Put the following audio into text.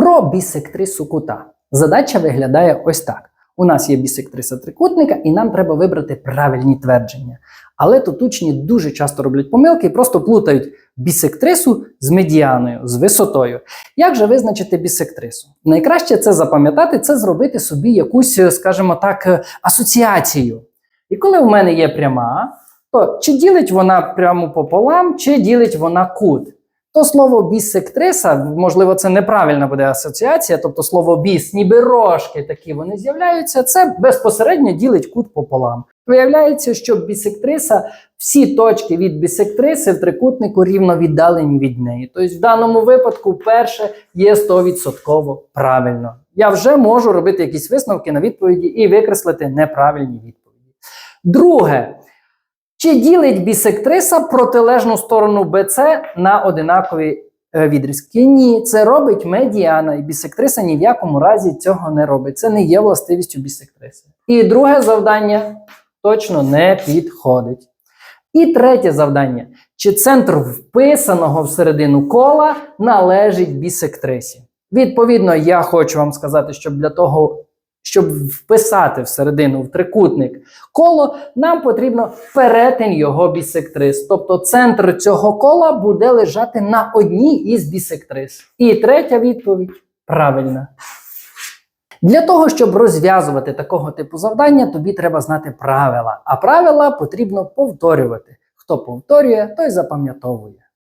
Про бісектрису кута. Задача виглядає ось так. У нас є бісектриса трикутника, і нам треба вибрати правильні твердження. Але тут учні дуже часто роблять помилки і просто плутають бісектрису з медіаною, з висотою. Як же визначити бісектрису? Найкраще це запам'ятати, це зробити собі якусь, скажімо так, асоціацію. І коли в мене є пряма, то чи ділить вона прямо пополам, чи ділить вона кут. То слово бісектриса, можливо, це неправильна буде асоціація, тобто слово біс, ніби рожки такі вони з'являються, це безпосередньо ділить кут пополам. Виявляється, що бісектриса, всі точки від бісектриси в трикутнику рівно віддалені від неї. Тобто, в даному випадку, перше є 100% правильно. Я вже можу робити якісь висновки на відповіді і викреслити неправильні відповіді. Друге. Чи ділить бісектриса протилежну сторону BC на одинакові е, відрізки? Ні, це робить медіана, і бісектриса ні в якому разі цього не робить. Це не є властивістю бісектриси. І друге завдання точно не підходить. І третє завдання: чи центр вписаного всередину кола належить бісектрисі? Відповідно, я хочу вам сказати, щоб для того, щоб вписати всередину в трикутник коло, нам потрібно перетин його бісектрис. Тобто центр цього кола буде лежати на одній із бісектрис. І третя відповідь правильна. Для того, щоб розв'язувати такого типу завдання, тобі треба знати правила. А правила потрібно повторювати. Хто повторює, той запам'ятовує.